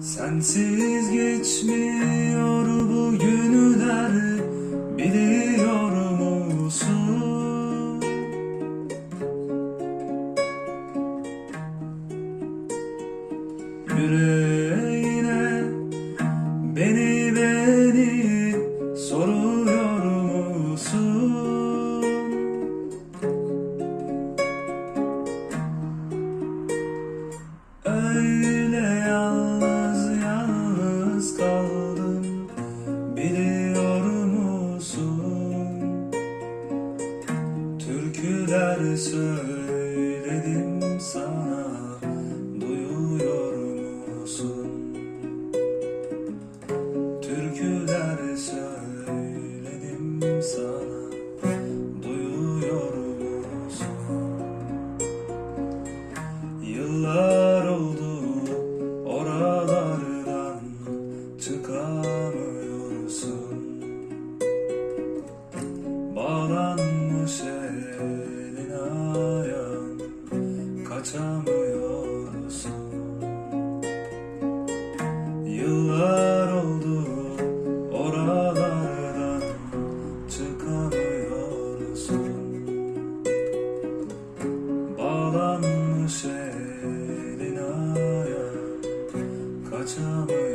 Sensiz geçmiyor bu günler biliyor musun? Yüreğine Öyle yalnız yalnız kaldım biliyor musun? Türküler söyledim sana duyuyor musun? Türküler söyledim sana aramıyorsun Bağlanmış elin ayağın Kaçamıyorsun? Yıllar oldu oralardan Çıkamıyorsun. Bağlanmış elin ayağın Kaçamıyorsun?